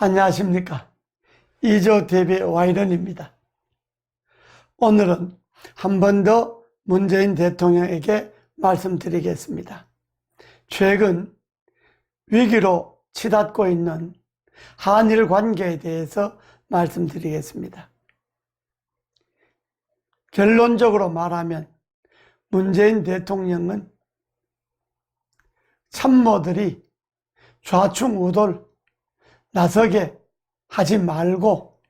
안녕하십니까. 이조 대비 와이런입니다. 오늘은 한 번 더 문재인 대통령에게 말씀드리겠습니다. 최근 위기로 치닫고 있는 한일 관계에 대해서 말씀드리겠습니다. 결론적으로 말하면 문재인 대통령은 참모들이 좌충우돌 나서게 하지 말고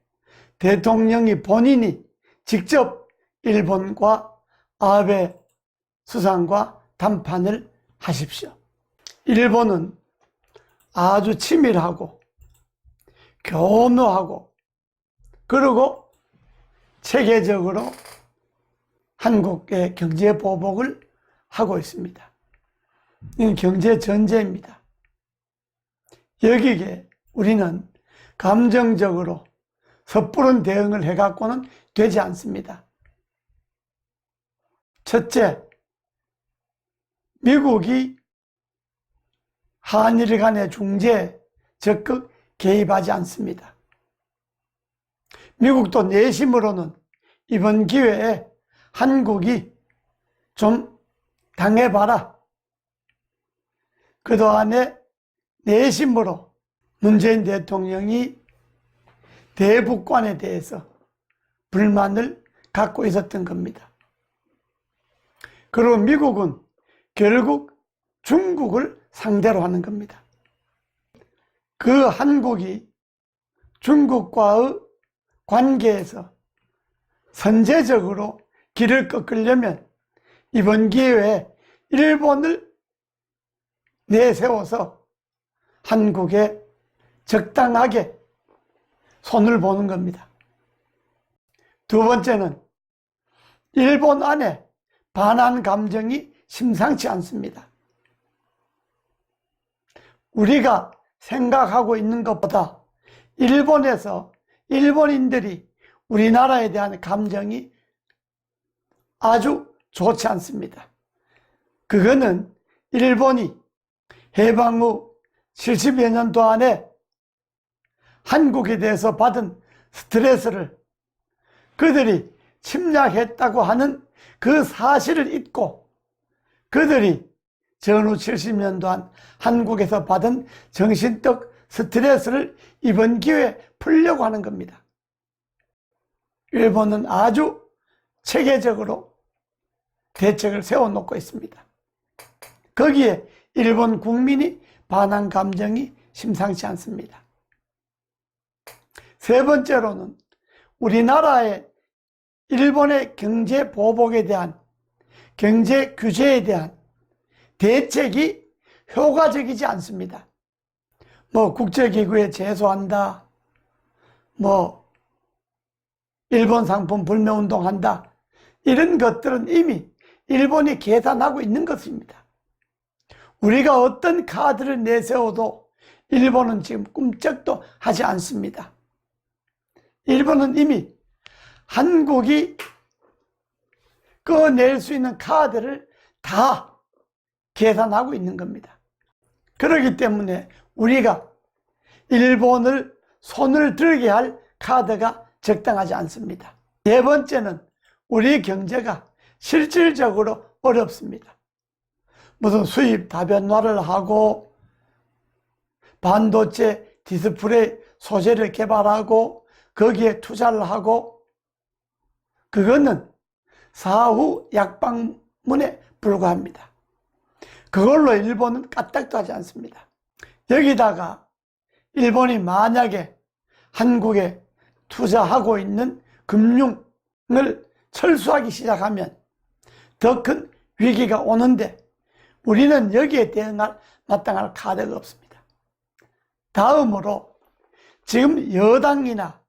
대통령이 본인이 직접 일본과 아베 수상과 담판을 하십시오. 일본은 아주 치밀하고 교묘하고 그리고 체계적으로 한국의 경제 보복을 하고 있습니다. 이는 경제 전제입니다. 여기에 우리는 감정적으로 섣부른 대응을 해갖고는 되지 않습니다. 첫째, 미국이 한일 간의 중재에 적극 개입하지 않습니다. 미국도 내심으로는 이번 기회에 한국이 좀 당해봐라. 그동안에 내심으로 문재인 대통령이 대북관에 대해서 불만을 갖고 있었던 겁니다. 그리고 미국은 결국 중국을 상대로 하는 겁니다. 그 한국이 중국과의 관계에서 선제적으로 길을 꺾으려면 이번 기회에 일본을 내세워서 한국에 적당하게 손을 보는 겁니다. 두 번째는 일본 안에 반한 감정이 심상치 않습니다. 우리가 생각하고 있는 것보다 일본에서 일본인들이 우리나라에 대한 감정이 아주 좋지 않습니다. 그거는 일본이 해방 후 70여 년도 안에 한국에 대해서 받은 스트레스를 그들이 침략했다고 하는 그 사실을 잊고 그들이 전후 70년도 안 한국에서 받은 정신적 스트레스를 이번 기회에 풀려고 하는 겁니다. 일본은 아주 체계적으로 대책을 세워놓고 있습니다. 거기에 일본 국민이 반한 감정이 심상치 않습니다. 세 번째로는 우리나라의 일본의 경제 보복에 대한 경제 규제에 대한 대책이 효과적이지 않습니다. 뭐 국제기구에 제소한다. 뭐 일본 상품 불매운동 한다. 이런 것들은 이미 일본이 계산하고 있는 것입니다. 우리가 어떤 카드를 내세워도 일본은 지금 꿈쩍도 하지 않습니다. 일본은 이미 한국이 꺼낼 수 있는 카드를 다 계산하고 있는 겁니다. 그렇기 때문에 우리가 일본을 손을 들게 할 카드가 적당하지 않습니다. 네 번째는 우리 경제가 실질적으로 어렵습니다. 무슨 수입 다변화를 하고 반도체 디스플레이 소재를 개발하고 거기에 투자를 하고 그거는 사후 약방문에 불과합니다. 그걸로 일본은 까딱도 하지 않습니다. 여기다가 일본이 만약에 한국에 투자하고 있는 금융을 철수하기 시작하면 더 큰 위기가 오는데 우리는 여기에 대응할 마땅할 카드가 없습니다. 다음으로 지금 여당이나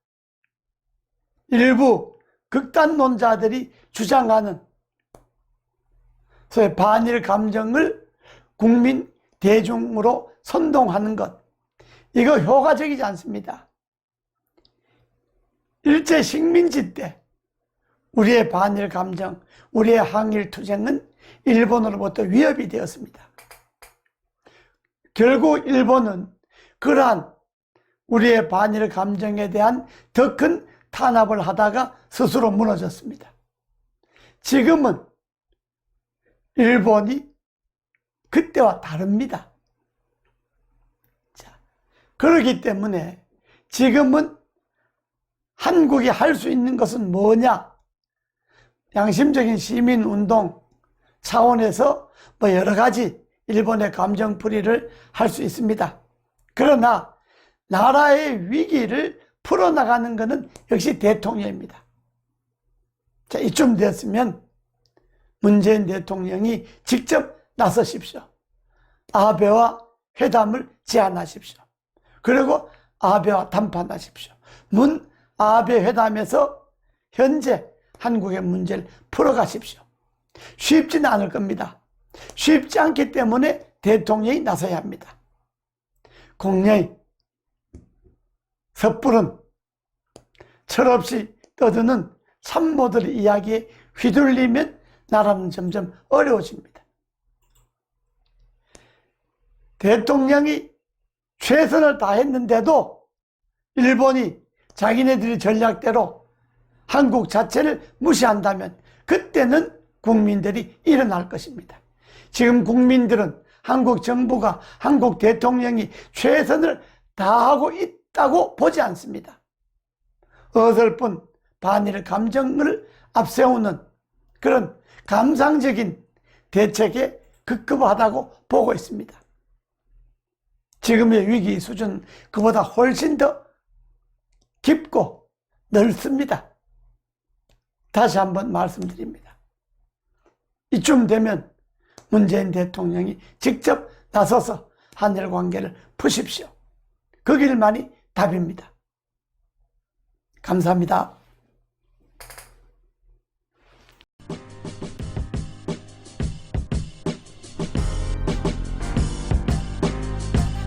일부 극단론자들이 주장하는 소위 반일 감정을 국민 대중으로 선동하는 것 이거 효과적이지 않습니다. 일제 식민지 때 우리의 반일 감정, 우리의 항일 투쟁은 일본으로부터 위협이 되었습니다. 결국 일본은 그러한 우리의 반일 감정에 대한 더 큰 탄압을 하다가 스스로 무너졌습니다. 지금은 일본이 그때와 다릅니다. 자, 그렇기 때문에 지금은 한국이 할 수 있는 것은 뭐냐? 양심적인 시민 운동 차원에서 뭐 여러 가지 일본의 감정풀이를 할 수 있습니다. 그러나 나라의 위기를 풀어나가는 것은 역시 대통령입니다. 자, 이쯤 됐으면 문재인 대통령이 직접 나서십시오. 아베와 회담을 제안하십시오. 그리고 아베와 담판하십시오. 문 아베 회담에서 현재 한국의 문제를 풀어가십시오. 쉽지는 않을 겁니다. 쉽지 않기 때문에 대통령이 나서야 합니다. 공녀의 섣부른 철없이 떠드는 참모들의 이야기에 휘둘리면 나라는 점점 어려워집니다. 대통령이 최선을 다했는데도 일본이 자기네들의 전략대로 한국 자체를 무시한다면 그때는 국민들이 일어날 것입니다. 지금 국민들은 한국 정부가 한국 대통령이 최선을 다하고 있다고 보지 않습니다. 어설픈 반일 감정을 앞세우는 그런 감상적인 대책에 급급하다고 보고 있습니다. 지금의 위기 수준 그보다 훨씬 더 깊고 넓습니다. 다시 한번 말씀드립니다. 이쯤 되면 문재인 대통령이 직접 나서서 한일 관계를 푸십시오. 그 길만이 답입니다. 감사합니다.